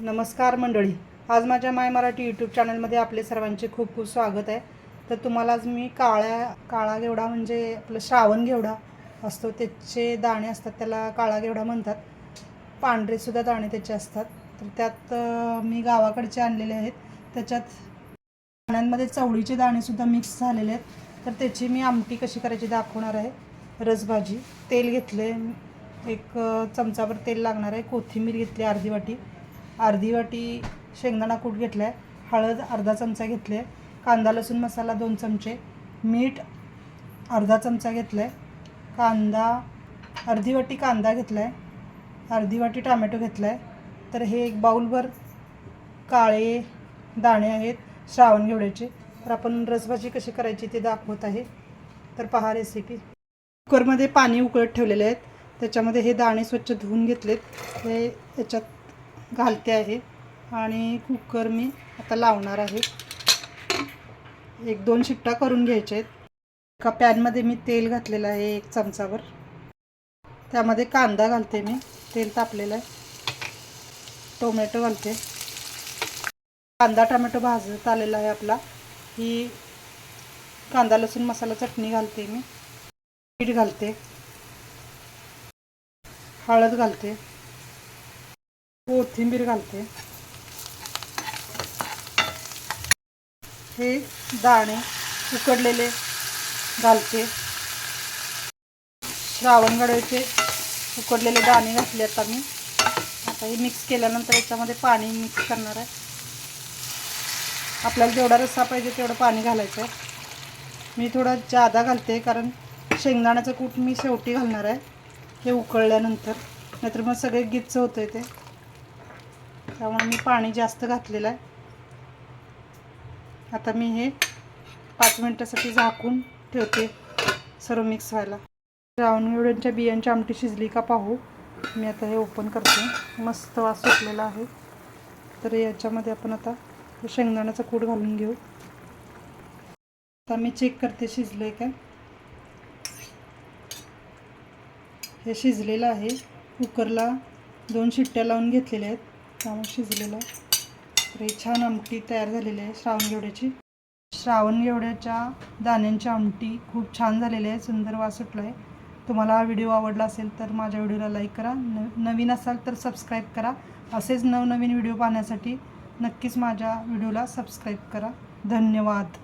नमस्कार मंडळी. आज माझ्या माय मराठी यूट्यूब चॅनलमध्ये आपले सर्वांचे खूप खूप स्वागत आहे. तर तुम्हाला आज मी काळ्या काळा घेवडा म्हणजे आपलं श्रावण घेवडा असतो त्याचे दाणे असतात त्याला काळा घेवडा म्हणतात. पांढरेसुद्धा दाणे त्याचे असतात. तर त्यात मी गावाकडचे आणलेले आहेत. त्याच्यात दाण्यांमध्ये चवळीचे दाणेसुद्धा मिक्स झालेले आहेत. तर त्याची मी आमटी कशी करायची दाखवणार आहे. रसभाजी तेल घेतले एक चमचाभर तेल लागणार आहे. कोथिंबीर घेतली अर्धी वाटी. अर्धी वाटी शेंगदाणा कूट घेतला आहे हळद अर्धा चमचा घेतले आहे कांदा लसूण मसाला दोन चमचे मीठ अर्धा चमचा घेतला आहे कांदा अर्धी वाटी कांदा घेतला आहे अर्धी वाटी टॅमॅटो घेतला आहे तर हे एक बाऊलभर काळे दाणे आहेत श्रावण घेवड्याचे. तर आपण रसभाजी कशी करायची ते दाखवत आहे. तर पहा रेसिपी कुकरमध्ये पाणी उकळत ठेवलेले आहेत. त्याच्यामध्ये हे दाणे स्वच्छ धुवून घेतलेत. हे याच्यात घालते आहे. आणि कुकर मी आता लावणार आहे. एक दोन शिट्टा करून घ्यायचे आहेत. एका पॅनमध्ये मी तेल घातलेलं आहे एक चमचावर. त्यामध्ये कांदा घालते मी. तेल तापलेलं आहे. टोमॅटो घालते. कांदा टोमॅटो भाजत आलेला आहे आपला. ही कांदा लसूण मसाला चटणी घालते मी. मीठ घालते. हळद घालते. कोथिंबीर घालते. हे दाणे उकडलेले घालते. श्रावणगडाचे उकडलेले दाणे घातले आता मी आता हे मिक्स केल्यानंतर याच्यामध्ये पाणी मिक्स करणार आहे. आपल्याला जेवढा रस्सा पाहिजे तेवढं पाणी घालायचं आहे. मी थोडं जादा घालते कारण शेंगदाण्याचं कूट मी शेवटी घालणार आहे. हे उकळल्यानंतर. नाहीतर मग सगळे गिच्च होतं ते. त्यामुळे मी पाणी जास्त घातलेलं आहे. आता मी हे पाच मिनटासाठी झाकून ठेवते सर्व मिक्स व्हायला. रावणेवड्यांच्या बियांची आमटी शिजली का पाहू. मी आता हे ओपन करते. मस्त वास सुटलेला आहे. तर याच्यामध्ये आपण आता शेंगदाण्याचं शेंगदाण्याचा कूट घालून घेऊ. आता मी चेक करते शिजलं आहे काय. हे शिजलेलं आहे. कुकरला दोन शिट्ट्या लावून घेतलेल्या आहेत. चांगलं शिजलेलं आहे. तर ही छान आमटी तयार झालेली आहे श्रावण घेवड्याची श्रावण घेवड्याच्या दाण्यांची आमटी खूप छान झालेली आहे सुंदर वास सुटला आहे तुम्हाला हा व्हिडिओ आवडला असेल तर माझ्या व्हिडिओला लाईक करा. न नवीन असाल तर सबस्क्राईब करा. असेच नवनवीन व्हिडिओ पाहण्यासाठी नक्कीच माझ्या व्हिडिओला सबस्क्राईब करा. धन्यवाद.